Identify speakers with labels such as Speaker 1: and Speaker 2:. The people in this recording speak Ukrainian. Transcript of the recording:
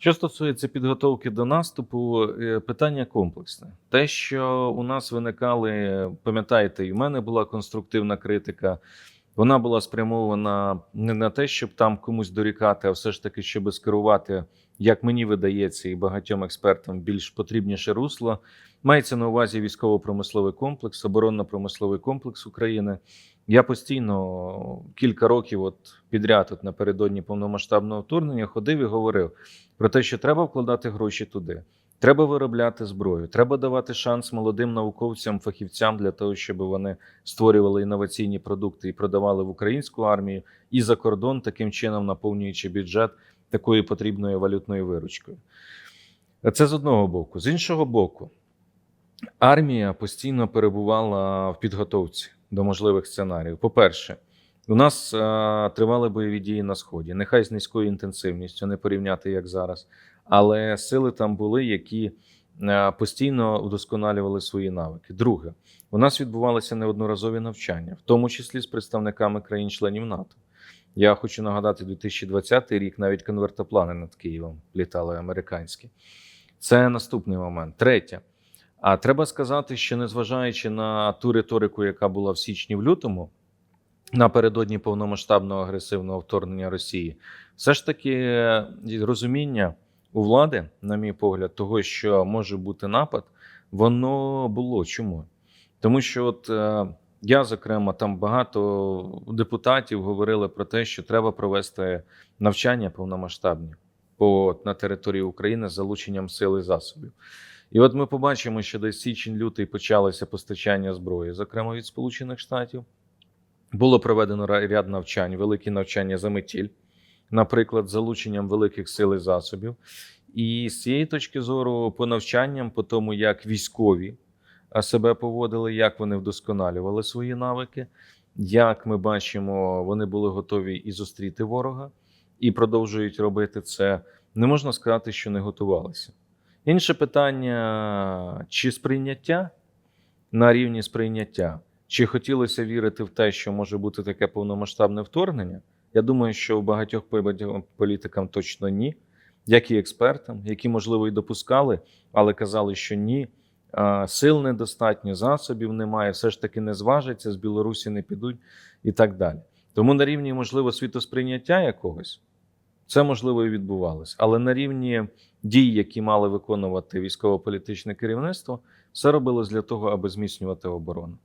Speaker 1: Що стосується підготовки до наступу, е, питання комплексне. Те, що у нас виникали, пам'ятаєте, і в мене була конструктивна критика. Вона була спрямована не на те, щоб там комусь дорікати, а все ж таки, щоб скерувати, як мені видається, і багатьом експертам більш потрібніше русло. Мається на увазі військово-промисловий комплекс, оборонно-промисловий комплекс України. Я постійно кілька років, от підряд, от напередодні повномасштабного вторгнення, ходив і говорив про те, що треба вкладати гроші туди. Треба виробляти зброю, треба давати шанс молодим науковцям, фахівцям для того, щоб вони створювали інноваційні продукти і продавали в українську армію і за кордон, таким чином наповнюючи бюджет такою потрібною валютною виручкою. Це з одного боку. З іншого боку, армія постійно перебувала в підготовці до можливих сценаріїв. По-перше, у нас е, тривали бойові дії на сході, нехай з низькою інтенсивністю, не порівняти як зараз, але сили там були, які е, постійно вдосконалювали свої навики. Друге, у нас відбувалися неодноразові навчання, в тому числі з представниками країн-членів НАТО. Я хочу нагадати, 2020 рік навіть конвертоплани над Києвом літали американські. Це наступний момент. Третє. А треба сказати, що незважаючи на ту риторику, яка була в січні в лютому, напередодні повномасштабного агресивного вторгнення Росії, все ж таки розуміння у влади, на мій погляд, того, що може бути напад, воно було чому? Тому що, от е, я, зокрема, там багато депутатів говорили про те, що треба провести навчання повномасштабні по на території України з залученням сил і засобів. І от ми побачимо, що десь січень-лютий почалося постачання зброї, зокрема від Сполучених Штатів. Було проведено ряд навчань, великі навчання за метіль, наприклад, залученням великих сил і засобів. І з цієї точки зору, по навчанням, по тому, як військові себе поводили, як вони вдосконалювали свої навики, як ми бачимо, вони були готові і зустріти ворога, і продовжують робити це. Не можна сказати, що не готувалися. Інше питання: чи сприйняття на рівні сприйняття, чи хотілося вірити в те, що може бути таке повномасштабне вторгнення? Я думаю, що у багатьох політикам точно ні, як і експертам, які, можливо, і допускали, але казали, що ні. Сил недостатньо, засобів немає, все ж таки не зважаться, з Білорусі не підуть і так далі. Тому на рівні, можливо, світосприйняття якогось це можливо і відбувалося. Але на рівні дій, які мали виконувати військово-політичне керівництво, все робилось для того, аби зміцнювати оборону.